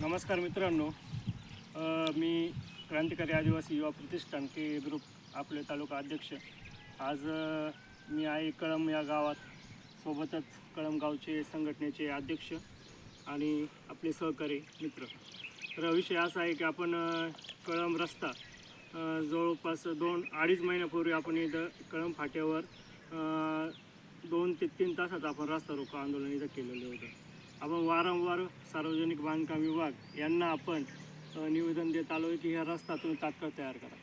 नमस्कार मित्रांनो. मी क्रांतिकारी आदिवासी युवा प्रतिष्ठान के ग्रुप आपले तालुका अध्यक्ष. आज मी आहे कळम या गावात. सोबतच कळम गावचे संघटनेचे अध्यक्ष आणि आपले सहकारी मित्र. तर विषय असा आहे की आपण कळम रस्ता जवळपास दोन अडीच महिन्यापूर्वी आपण इथं कळम फाट्यावर दोन ते तीन तासात आपण रस्ता रोको आंदोलन इथं केलेलं होतं. आपण वारंवार सार्वजनिक बांधकाम विभाग यांना आपण निवेदन देत आलो आहे की ह्या रस्ता तुम्ही तात्काळ तयार करा.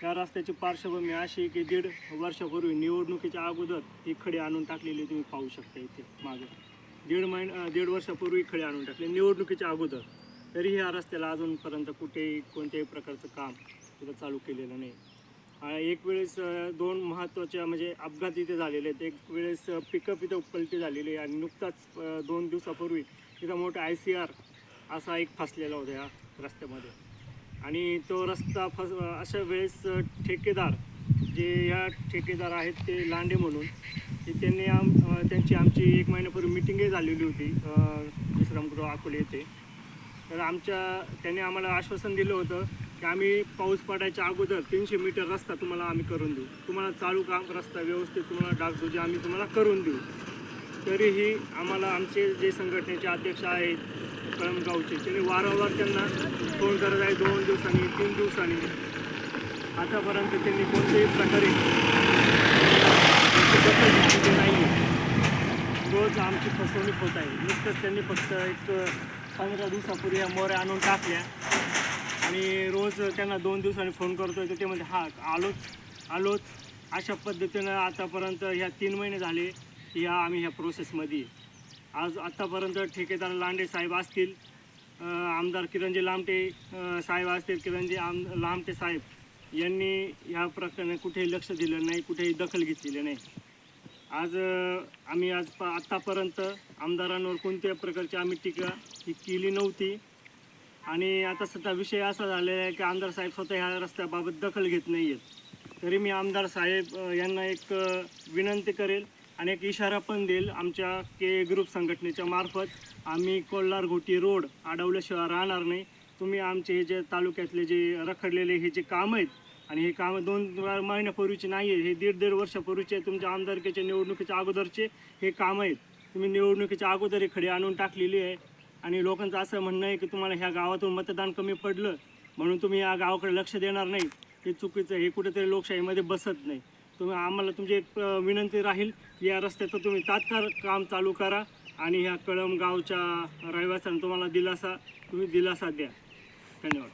ह्या रस्त्याची पार्श्वभूमी अशी आहे की दीड वर्षापूर्वी निवडणुकीच्या अगोदर ही खडी आणून टाकलेली तुम्ही पाहू शकता इथे मागे. दीड महिन दीड वर्षापूर्वी खडी आणून टाकले निवडणुकीच्या अगोदर. तरी ह्या रस्त्याला अजूनपर्यंत कुठेही कोणत्याही प्रकारचं काम तिथं चालू केलेलं नाही. एक वेळेस दोन महत्त्वाच्या म्हणजे अपघात इथे झालेले आहेत. एक वेळेस पिकअप इथं पलटी झालेली आहे आणि नुकताच दोन दिवसापूर्वी तिथं मोठा आय सी आर असा एक फसलेला होता या रस्त्यामध्ये. आणि तो रस्ता फस अशा वेळेस ठेकेदार जे या ठेकेदार आहेत ते लांडे म्हणून त्यांनी आम त्यांची आमची एक महिन्यापूर्वी मिटिंगही झालेली होती विश्रामगृह अकोले येथे. तर आमच्या त्यांनी आम्हाला आश्वासन दिलं होतं की आम्ही पाऊस पडायच्या अगोदर तीनशे मीटर रस्ता तुम्हाला आम्ही करून देऊ. तुम्हाला चालू काम रस्ता व्यवस्थित तुम्हाला डागडुजी आम्ही तुम्हाला करून देऊ. तरीही आम्हाला आमचे जे संघटनेचे अध्यक्ष आहेत कळमगावचे त्यांनी वारंवार त्यांना फोन करत आहे दोन दिवसांनी तीन दिवसांनी. आतापर्यंत त्यांनी कोणत्याही प्रकारे नाही रोज आमची फसवणूक होत आहे. नुकतंच त्यांनी फक्त एक पंधरा दिवसापूर्वी या मोऱ्या आणून टाकल्या. आणि रोज त्यांना दोन दिवसांनी फोन करतोय तर ते म्हणजे हा आलोच आलोच. अशा पद्धतीनं आतापर्यंत ह्या तीन महिने झाले की ह्या आम्ही ह्या प्रोसेसमध्ये आज आत्तापर्यंत ठेकेदार लांडे साहेब असतील आमदार किरणजी लामटे साहेब असतील किरणजी आम लामटे साहेब यांनी ह्या प्रकरणी कुठेही लक्ष दिलं नाही कुठेही दखल घेतलेली नाही. आज आम्ही आज प आत्तापर्यंत आमदारांवर कोणत्या प्रकारची आम्ही टीका ही केली नव्हती. आणि आता सध्या विषय असा झालेला आहे की आमदार साहेब स्वतः ह्या रस्त्याबाबत दखल घेत नाही आहेत तरी मी आमदार साहेब यांना एक विनंती करेल आणि एक इशारा पण देईल आमच्या के ग्रुप संघटनेच्या मार्फत. आम्ही कोल्हार घोटी रोड अडवल्याशिवाय राहणार नाही. तुम्ही आमचे हे जे तालुक्यातले जे रखडलेले हे जे कामं आहेत आणि हे कामं दोन महिन्यापूर्वीचे नाही आहे हे दीड दीड वर्षापूर्वीचे तुमच्या आमदारकीच्या निवडणुकीच्या अगोदरचे हे कामं आहेत. तुम्ही निवडणुकीच्या अगोदर हे खडे आणून टाकलेली आहे. आणि लोकांचं असं म्हणणं आहे की तुम्हाला ह्या गावातून मतदान कमी पडलं म्हणून तुम्ही या गावाकडे लक्ष देणार नाही. हे चुकीचं आहे. हे कुठेतरी लोकशाहीमध्ये बसत नाही. तुम्ही आम्हाला तुमची एक विनंती राहील या रस्त्याचं तुम्ही तात्काळ काम चालू करा आणि ह्या कळम गावच्या रहिवाशांना तुम्हाला दिलासा तुम्ही दिलासा द्या. धन्यवाद.